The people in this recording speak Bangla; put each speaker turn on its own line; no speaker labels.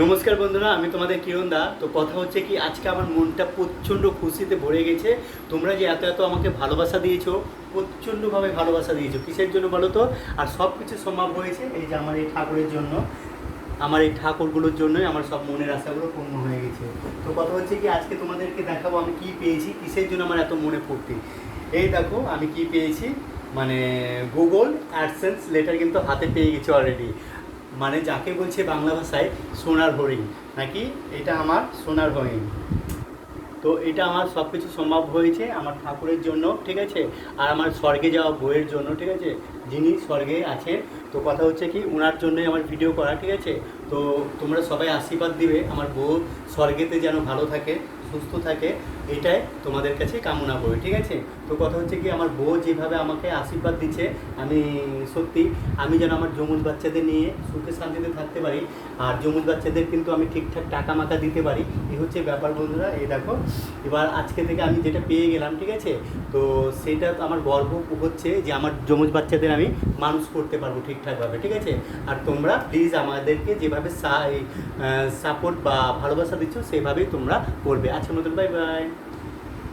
নমস্কার বন্ধুরা, আমি তোমাদের কিরণ দা। তো কথা হচ্ছে কি, আজকে আমার মনটা প্রচণ্ড খুশিতে ভরে গেছে। তোমরা যে এত এত আমাকে ভালোবাসা দিয়েছ, প্রচণ্ডভাবে ভালোবাসা দিয়েছ। কিসের জন্য বলো তো? আর সব কিছু সম্ভব হয়েছে এই যে আমার এই ঠাকুরের জন্য। আমার এই ঠাকুরগুলোর জন্যই আমার সব মনের আশাগুলো পূর্ণ হয়ে গেছে। তো কথা হচ্ছে কি, আজকে তোমাদেরকে দেখাবো আমি কি পেয়েছি, কিসের জন্য আমার এত মনে ফুর্তি এই দেখো, আমি কি পেয়েছি? মানে গুগল অ্যাডসেন্স লেটার কিন্তু হাতে পেয়ে গেছি অলরেডি মানে যাকে বলছে বাংলা ভাষায় সোনার হরিণ, নাকি? এটা আমার সোনার হরিণ। তো এটা আমার সব কিছু সম্ভব হয়েছে আমার ঠাকুরের জন্য, ঠিক আছে? আর আমার স্বর্গে যাওয়া বইয়ের জন্য, ঠিক আছে? যিনি স্বর্গে আছে তো কথা হচ্ছে কি ওনার জন্যই আমার ভিডিও করা, ঠিক আছে? তো তোমরা সবাই আশীর্বাদ দিবে, আমার বউ স্বর্গেতে যেন ভালো থাকে। সুস্থ থাকে, এটাই তোমাদের কাছে কামনা করি, ঠিক আছে? তো কথা হচ্ছে কি, আমার বউ যেভাবে আমাকে আশীর্বাদ দিচ্ছে, আমি সত্যি, আমি যেন আমার যমুজ বাচ্চাদের নিয়ে সুখে শান্তিতে থাকতে পারি, আর যমুজ বাচ্চাদের কিন্তু আমি ঠিকঠাক টাকা মাকা দিতে পারি, এই হচ্ছে ব্যাপার বন্ধুরা, এই দেখো। এবার আজকে থেকে আমি যেটা পেয়ে গেলাম, ঠিক আছে? তো সেটা তো আমার গর্ব হচ্ছে যে আমার যমুজ বাচ্চাদের আমি মানুষ করতে পারব ঠিকঠাকভাবে, ঠিক আছে? আর তোমরা প্লিজ আমাদেরকে যেভাবে সাপোর্ট বা ভালোবাসা দিচ্ছ, সেভাবেই তোমরা করবে। chào mừng tuần bye bye